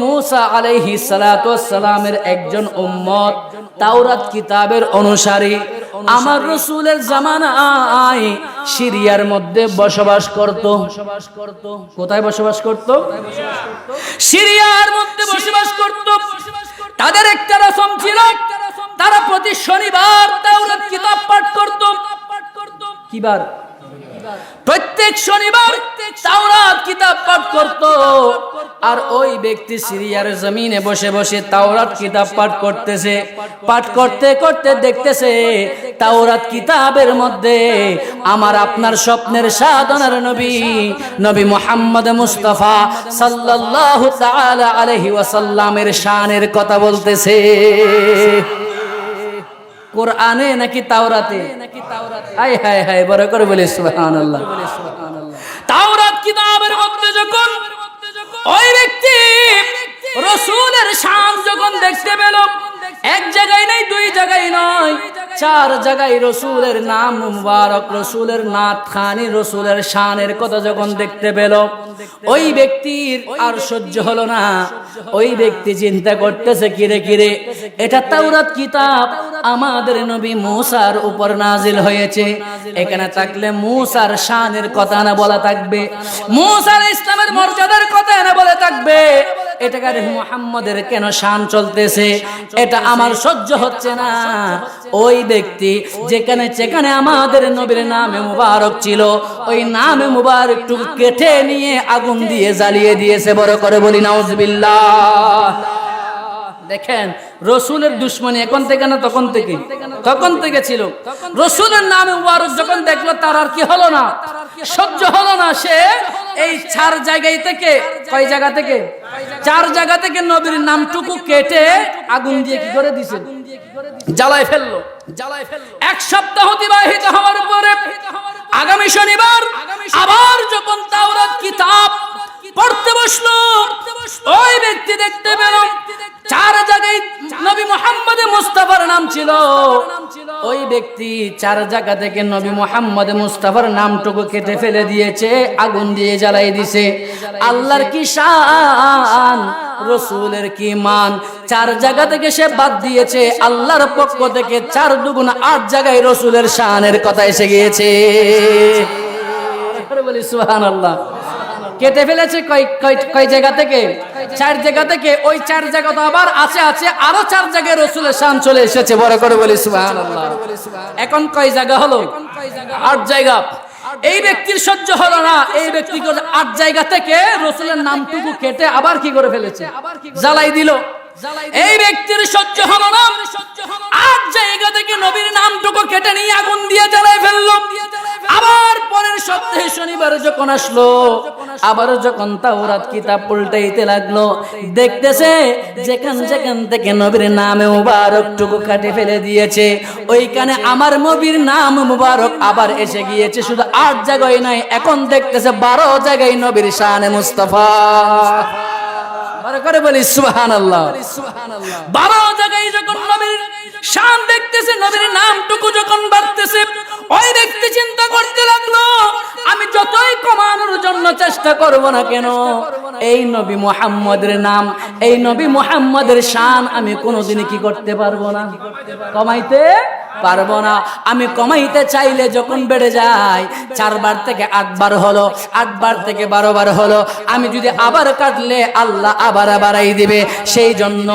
মুসা আলাইহি সালামের একজন উম্মত, তাওরাত কিতাবের অনুসারী। আমার রসুলের জামানায় সিরিয়ার মধ্যে বসবাস করত। কোথায় বসবাস করত? সিরিয়ার মধ্যে বসবাস করত। তাদের একটা রসম ছিল, তারা প্রতি শনিবার তাওরাত কিতাব পাঠ করত। কিবার? প্রত্যেক শনিবার তাওরাত কিতাব পাঠ করত। আর ওই ব্যক্তি সিরিয়ার জমিনে বসে বসে তাওরাত কিতাব পাঠ করতেছে। পাঠ করতে করতে দেখতেছে, তাওরাত কিতাবের মধ্যে আমার আপনার স্বপ্নের সাধনার নবী নবী মোহাম্মদ মুস্তাফা সাল্লাল্লাহু তাআলা আলাইহি ওয়াসাল্লামের শানের কথা বলতেছে। কোরআনে নাকি তাওরাতে? নাকি তাওরাতে হাই হাই হাই বড় করে বলে সুবহানাল্লাহ। তাওরাত কিতাবের মধ্যে যখন ওই ব্যক্তি রসুলের শান যখন দেখতে পেল, এক জায়গায় নেই, দুই জায়গায় নয়, চার জায়গায় রসুলের নাম মুবারক, রসুলের নাথ খানি, রসুলের শানের কথা যখন দেখতে পেল, ওই ব্যক্তির আর সহ্য হলো না। ওই ব্যক্তি চিন্তা করতেছে, কিরে কিরে, এটা তাওরাত কিতাব? আমাদের নবী মুসার উপর নাজিল হয়েছে। এখানে থাকলে মুসার শানের কথা না বলা থাকবে। মুসার ইসলামের মর্যাদার কথা না বলে থাকবে। এটা আমার সহ্য হচ্ছে না। ওই ব্যক্তি যেখানে আমাদের নামে মুবারক ছিল, ওই নামে কেটে নিয়ে আগুন দিয়ে জ্বালিয়ে দিয়েছে। বড় করে বলি, নাউজবিল্লাহ। দেখেন, রসুলের দুশ্মনী এখন থেকে না তখন থেকে? তখন থেকে ছিল? রসুলের নামে মুবারক যখন দেখল, তার আর কি হলো না? সহ্য হলো না সে। এই চার জায়গায় থেকে, কয় জায়গা থেকে? চার জায়গা থেকে নবীর নামটুকু কেটে আগুন দিয়ে কি করে দিছে? জ্বালায় ফেলল জ্বালায় ফেলল। এক সপ্তাহ অতিবাহিত হওয়ার পরে আগামী শনিবার আবার যখন তাওরাত কিতাব পড়তে বসল। ওই ব্যক্তি দেখতে পেল চার জায়গায় নবী মোহাম্মদ মুস্তাফার নাম ছিল। ওই ব্যক্তি চার জায়গা থেকে নবী মোহাম্মদ মুস্তাফার নামটুকু কেটে ফেলে দিয়েছে, আগুন দিয়ে জ্বালাই দিছে। আল্লাহর কি শান, রসুলের কি মান? চার জায়গা থেকে সে বাদ দিয়েছে, আল্লাহর পক্ষ থেকে চার দুগুণ আট জায়গায় রসুলের শানের কথা এসে গিয়েছে। বলি সুহান আল্লাহ কেটে ফেলেছে কয় জায়গা থেকে? চার জায়গা থেকে। ওই চার জায়গা তো আবার আছে আছে। আরও চার জায়গায় রসুলের শান চলে এসেছে। বড় করে বলি এখন কয় জায়গা হলো? আট জায়গা। এই ব্যক্তির সহ্য হলো না। এই ব্যক্তি আট জায়গা থেকে রসুলের নামটুকু কেটে আবার কি করে ফেলেছে? আবার জ্বালাই দিল। এই ব্যক্তির সহ্য হলো না। আট জায়গা থেকে নবীর নামটুকু কেটে নিয়ে আগুন দিয়ে জ্বালাই ফেলল? আবার পরের সপ্তাহে শনিবার যখন আসলো আবারও যখন তাওরাত কিতাব উল্টাইতে লাগল দেখতেছে যেখান যেখান থেকে নবীর নামে মুবারক টুকু কাটে ফেলে দিয়েছে ওইখানে আমার নবীর নাম মুবারক আবার এসে গিয়েছে। শুধু আট জায়গায় নয় এখন দেখতেছে বারো জায়গায় নবীর শানে মুস্তফা। করে বলি সুবহান আল্লাহ বারো জায়গায় যখন নবীর শান দেখতেছে নবীর নামটুকু যখন বাড়তেছে ওই ব্যক্তি চিন্তা করতে লাগল আমি যতই কমানোর জন্য চেষ্টা করব না কেন এই নবী মুহাম্মদের নাম এই নবী মুহাম্মদের শান আমি কোনোদিনই কি করতে পারব না। কমাইতে পারব না। আমি কমাইতে চাইলে যখন বেড়ে যায় চারবার থেকে আটবার হলো, আটবার থেকে বারো বার হলো, আমি যদি আবার কাটলে আল্লাহ আবার বাড়াই দিবে। সেই জন্য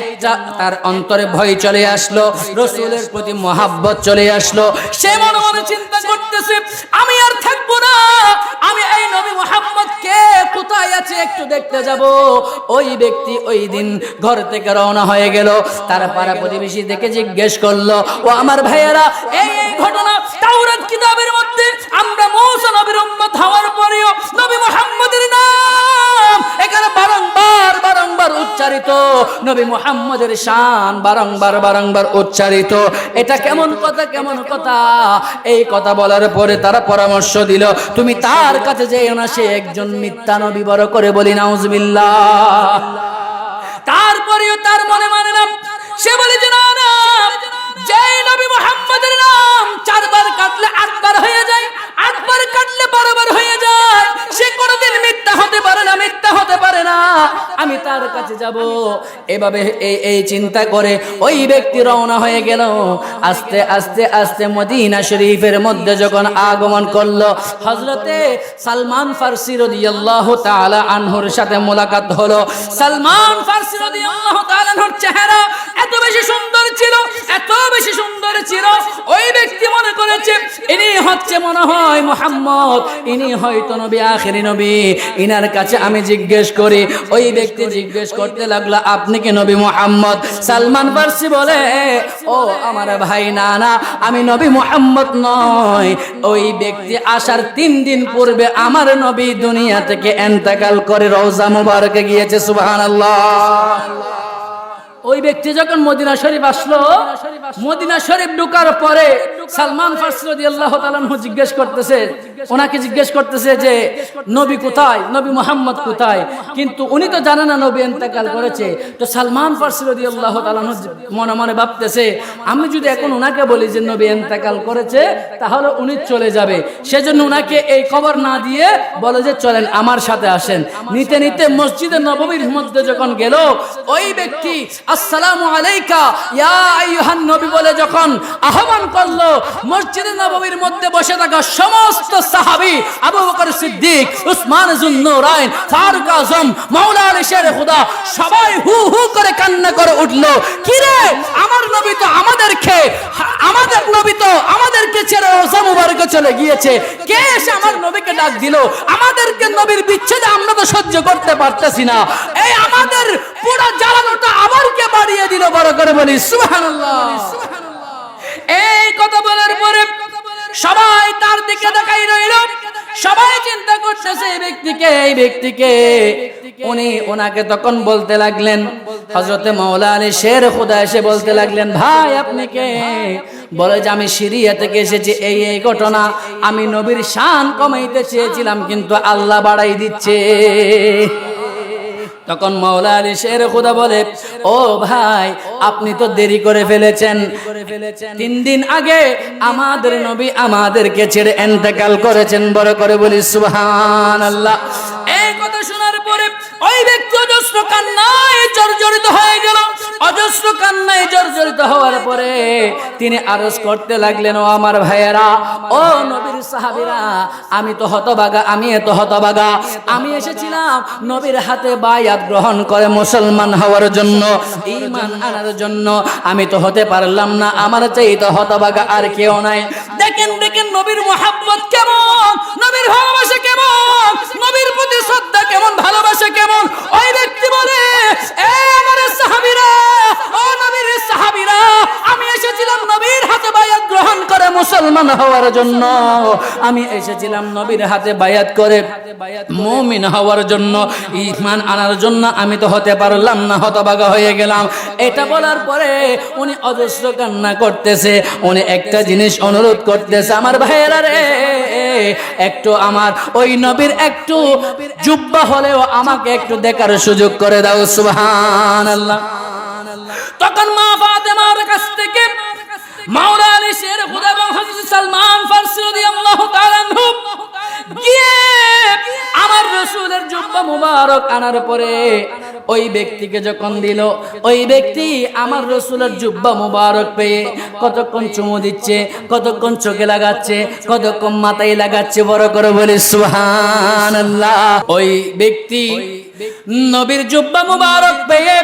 একটা তার অন্তরে ভয় চলে আসলো, রসুলের প্রতি মহাব্বত চলে আসলো। সে মনে মনে চিন্তা করতেছে, আমি আর থাকব না। আমি এই নবী মোহাম্মদ কে কোথায় আছে একটু দেখতে যাব। ওই ব্যক্তি ওই দিন ঘর থেকে রওনা হয়ে গেল, তার পাড়া প্রতিবেশী দেখে জিজ্ঞেস করল ও আমার ভাইয়েরা, এই এই ঘটনা তাওরাত কিতাবের মধ্যে আমরা মৌসা নবীর উম্মত হওয়ার পরেও নবী মোহাম্মদের নাম এখানে বারংবার বারংবার উচ্চারিত। নবী মোহাম্মদের শান বারংবার বারংবার উচ্চারিত। এটা কেমন কথা কেমন কথা? এই কথা বলার পরে তারা পরামর্শ দিল, তুমি তার কাছে যেও না, সে একজন মিথ্যা নবী, বড় করে বলি, নাউজবিল্লাহ। তারপরেও তার মনে মানে না সে বলে যে না যেই নবী মোহাম্মদের নাম চারবার কাটলে আটবার হয়ে যায় আটবার কাটলে বারবার হয়ে যায় সে কোনোদিন মিথ্যা হতে পারে না মিথ্যা হতে পারে না আমি তার কাছে যাব। এভাবে এই এই চিন্তা করে ওই ব্যক্তি রওনা হয়ে গেল। আস্তে আস্তে আস্তে মদিনা শরীফের মধ্যে যখন আগমন করল হজরতে সালমান ফার্সি রাদিয়াল্লাহু তাআলা আনহুর সাথে মোলাকাত হলো। সালমান ফার্সি রাদিয়াল্লাহু তাআলা আনহুর চেহারা এত বেশি সুন্দর ছিল এত বেশি সুন্দর ছিল। ওই ব্যক্তি মনে করেছে ইনি হচ্ছে মনে হয় মোহাম্মদ ইনি হয়তো নবী আখেরি নবী। ইনার কাছে আমি জিজ্ঞেস করি ওই ব্যক্তি জিজ্ঞেস করতে লাগল, আপনি কি নবী মোহাম্মদ? সালমান ফার্সি বলে, ও আমার ভাই না না আমি নবী মোহাম্মদ নয় ওই ব্যক্তি আসার তিন দিন পূর্বে আমার নবী দুনিয়া থেকে এন্তেকাল করে রওজা মুবারকে গিয়েছে, সুবহানাল্লাহ। ওই ব্যক্তি যখন মদিনা শরীফ আসলো, মদিনা শরীফ ঢুকার পরে সালমান জিজ্ঞেস করতেছে, ওনাকে জিজ্ঞেস করতেছে যে, নবী কোথায়? নবী মোহাম্মদ কোথায়? কিন্তু উনি তো জানে না নবী এন্তেকাল করেছে। তো সালমান ফার্সি আল্লাহ তালানহু মনে মনে ভাবতেছে, আমি যদি এখন ওনাকে বলি যে নবী এন্তেকাল করেছে, তাহলে উনি চলে যাবে। সেজন্য ওনাকে এই খবর না দিয়ে বলে যে, চলেন, আমার সাথে আসেন। নিতে নিতে মসজিদে নবমীর মধ্যে যখন গেল, ওই ব্যক্তি আসসালামু আলাইকা। ইয়া আইয়ুহান নবী বলে যখন আহ্বান করল, মসজিদে নববীর মধ্যে বসে থাকা সমস্ত সাহাবী, আবু বকর সিদ্দিক, উসমান জুন্নুরাইন ফারুক আজম, মাওলানা আলী শের খোদা সবাই হু হু করে কান্না করে উঠল। কি রে? আমার নবী তো আমাদেরকে আমাদের নবী তো আমাদেরকে ছেড়ে রোজা মুবারকে চলে গিয়েছে। কে এসে আমার নবীকে ডাক দিল? আমাদেরকে নবীর বিচ্ছেদে আমরা তো সহ্য করতে পারতেছি না। এই আমাদের পুরো জ্বালানোটা আবার কে বাড়িয়ে দিল? বড় করে বলি, সুবহানাল্লাহ। এই কথা বলার পরে সবাই তার দিকে দেখাই রইল। সবাই চিন্তা করতেছে, এই ব্যক্তিকে এই ব্যক্তিকে। উনি ওনাকে তখন বলতে লাগলেন হজরতে মাওলা আলী শের খুদা এসে বলতে লাগলেন, ভাই, আপনি কে? বলে যে আমি সিরিয়া থেকে এসেছি, এই এই ঘটনা আমি নবীর শান কমাইতে চেয়েছিলাম, কিন্তু আল্লাহ বাড়াই দিচ্ছে। তখন মাওলা আলী শের খুদা বলে, ও ভাই, আপনি তো দেরি করে ফেলেছেন। তিন দিন আগে আমাদের নবী আমাদেরকে ছেড়ে এন্তেকাল করেছেন, বড় করে বলি সুবহান আল্লাহ এই কথা শোনার পরে ওই ব্যক্তি অজস্র কান্নায় জর্জরিত হয়ে গেল। অজস্র কান্নায় জর্জরিত হওয়ার পরে তিনি আরজ করতে লাগলেন, ও আমার ভাইয়েরা, ও নবীর সাহাবীরা, আমি তো হতবাগা, আমি এত হতবাগা। আমি এসেছিলাম নবীর হাতে বায়াত গ্রহণ করে মুসলমান হওয়ার জন্য, ঈমান আনার জন্য। আমি তো হতে পারলাম না, আমার চাইতে হতবাগা আর কেউ নাই। দেখেন দেখেন নবীর মোহাম্মত কেমন, নবীর ভালোবাসা কেমন নবীর প্রতি শ্রদ্ধা কেমন ভালোবাসা কেমন? ওই ব্যক্তি বলে, এ আমার ও নবীর আমি এসেছিলাম নবীর হাতে বায়াত গ্রহণ করে মুসলমান হওয়ার জন্য। আমি এসেছিলাম নবীর হাতে বায়াত করে মুমিন হওয়ার জন্য। আনার জন্য আমি তো হতে পারলাম না হতবাগা হয়ে গেলাম। এটা বলার পরে উনি অজস্র কান্না করতেছে। উনি একটা জিনিস অনুরোধ করতেছে, আমার ভাইয়েরা রে একটু আমার ওই নবীর একটু জুব্বা হলেও আমাকে একটু দেখার সুযোগ করে দাও, সুবহানাল্লাহ। তখন মা ফাতেমার কাছ থেকে আমার রসুলের জুব্বা মুবারক আনার পরে ওই ব্যক্তিকে যখন দিল ওই ব্যক্তি আমার রসুলের জুব্বা মুবারক পেয়ে কতক্ষণ চুমু দিচ্ছে কতক্ষণ চোখে লাগাচ্ছে কতক্ষণ মাথায় লাগাচ্ছে বড় করে বলে সুহান ওই ব্যক্তি নবীর জুব্বা মুবারক পেয়ে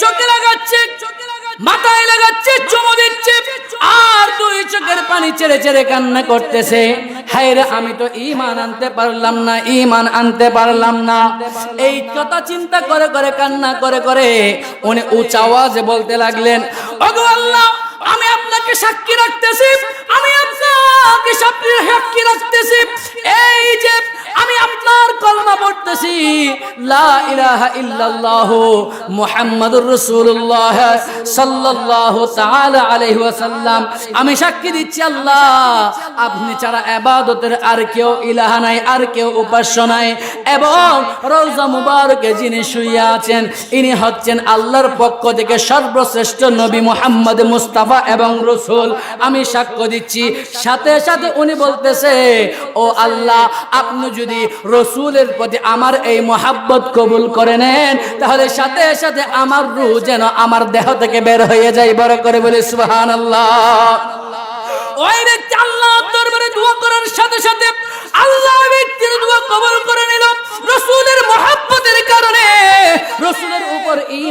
চোখে লাগাচ্ছে মাথায় লাগাচ্ছে, চুমু দিচ্ছে, আর দুই চোখের পানি ছেড়ে ছেড়ে কান্না করতেছে। হায়রে, আমি তো ইমান আনতে পারলাম না ইমান আনতে পারলাম না। এই কথা চিন্তা করে করে, কান্না করে করে উনি উঁচা আওয়াজে বলতে লাগলেন, ওগো আল্লাহ, আমি আপনাকে সাক্ষী রাখতেছি, আমি আপনাকে সাক্ষী রাখতেছি। এই যে আমি আপনার কলমা পড়তেছি, লা ইলাহা ইল্লাল্লাহু মুহাম্মাদুর রাসূলুল্লাহ সাল্লাল্লাহু তাআলা আলাইহি ওয়াসাল্লাম। আমি সাক্ষী দিচ্ছি আল্লাহ, আপনি ছাড়া ইবাদতের আর কেউ ইলাহা নাই, আর কেউ উপাস্য নাই। এবং রওজা মুবারকে যিনি শুয়ে আছেন, ইনি হচ্ছেন আল্লাহর পক্ষ থেকে সর্বশ্রেষ্ঠ নবী মুহাম্মদ মুস্তাফা এবং রসুল। আমি সাক্ষ্য দিচ্ছি। সাথে সাথে উনি বলতেছে, ও আল্লাহ, আপনি যদি রসুলের প্রতি আমার এই মোহাব্বত কবুল করে নেন, তাহলে সাথে সাথে আমার রু যেন আমার দেহ থেকে বের হয়ে যায়। বড় করে বলে সুহান আল্লাহ দোয়া করার সাথে সাথে আল্লাহ ব্যক্তির দোয়া কবুল করে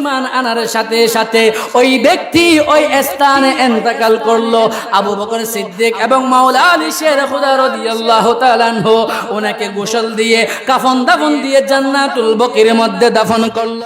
ঈমান আনার সাথে সাথে ওই ব্যক্তি ওই স্থানে এন্তাকাল করল। আবু বকর সিদ্দিক এবং মাওলা আলী শের খুদা রদিয়াল্লাহ তাআলা আনহু ওনাকে গোসল দিয়ে কাফন দাফন দিয়ে জান্নাতুল বকির মধ্যে দাফন করল।